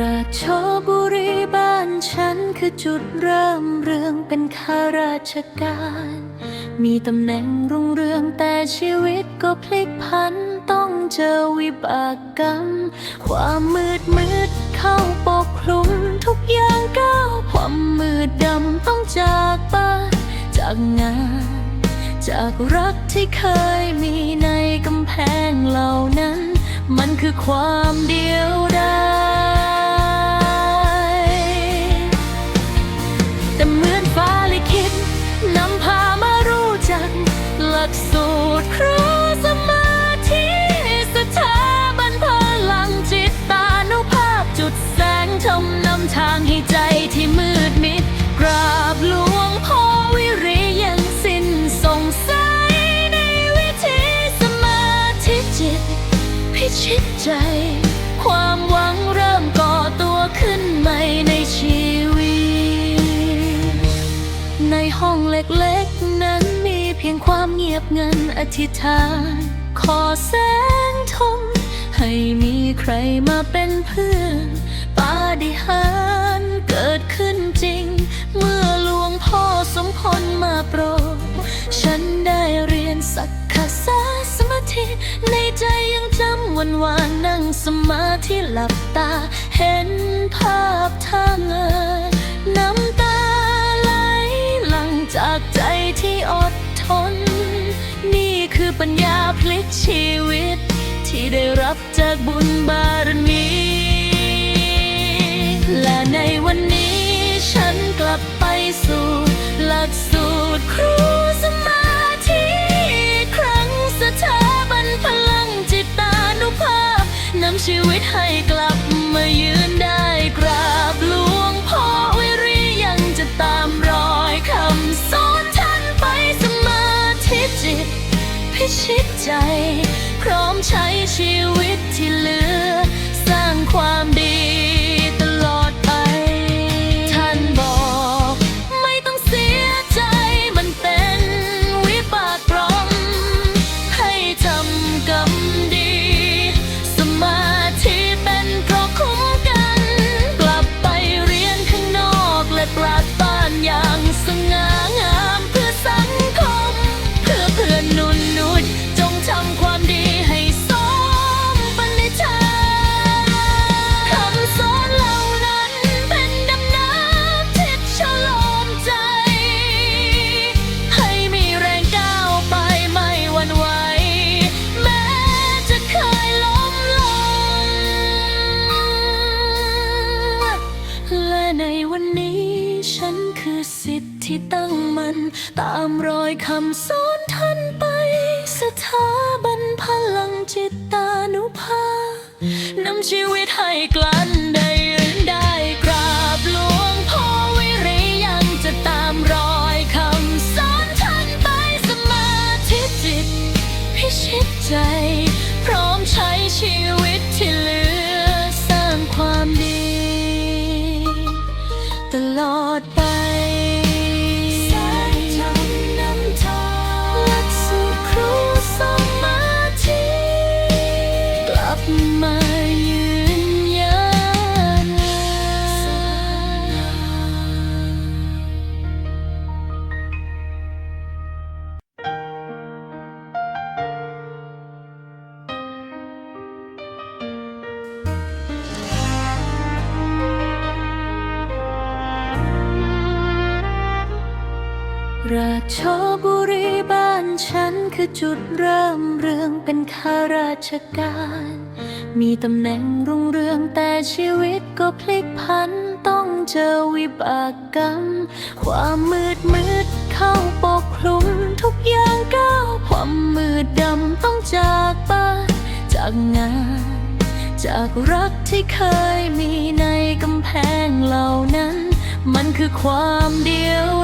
ราชบุรีบ้านฉันคือจุดเริ่มเรื่องเป็นข้าราชการ มีตำแหน่งรุ่งเรืองแต่ชีวิตก็พลิกผันต้องเจอวิบากกรรม ความมืดมืดเข้าปกคลุมทุกอย่างก้าวความมืดดำต้องจากบ้านจากงาน จากรักที่เคยมีในกำแพงเหล่านั้น มันคือความเดียว สูตรครูสมาธิสถาบันพลังจิตตานุภาพจุดแสงทำนำทางให้ใจที่มืดมิด กราบหลวงพ่อวิริยังสิ้นสงสัยในวิธีสมาธิจิต พิชิตใจ ความหวังเริ่มก่อตัวขึ้นใหม่ในชีวิต ในห้องเล็กๆ พียงความเงียบเงันอธิษฐาน ขอแสงธงให้มีใครมาเป็นเพื่อนปาฏิหาริย์เกิดขึ้นจริง เมื่อหลวงพ่อสมพลมาโปรด ฉันได้เรียนสักขสาสมาธิในใจยังจำวันวานนั่งสมาธิหลับตาเห็นภาพ พลิกชีวิต ที่ได้รับจากบุญบารมี และในวันนี้ฉันกลับไปสู่หลักสูตรครูสมาธิครั้งสถาบันพลังจิตตานุภาพนำชีวิตให้ พิชิตใจ พร้อมใช้ชีวิตที่เหลือ สร้างความดี ตามรอยคำสอนท่านไป สถาบันพลังจิตตานุภาพนำชีวิตให้กลั้นได้ยืนได้กราบหลวงพ่อวิริยังจะตามรอยคำสอนท่านไปสมาธิจิต พิชิตใจ พร้อมใช้ชีวิต ราชบุรีบ้านฉันคือจุดเริ่มเรื่องเป็นข้าราชการ มีตำแหน่งรุ่งเรืองแต่ชีวิตก็พลิกผันต้องเจอวิบากกรรม ความมืดมืดเข้าปกคลุมทุกอย่างก้าวความมืดดำต้องจากบ้านจากงาน จากรักที่เคยมีในกำแพงเหล่านั้น มันคือความเดียว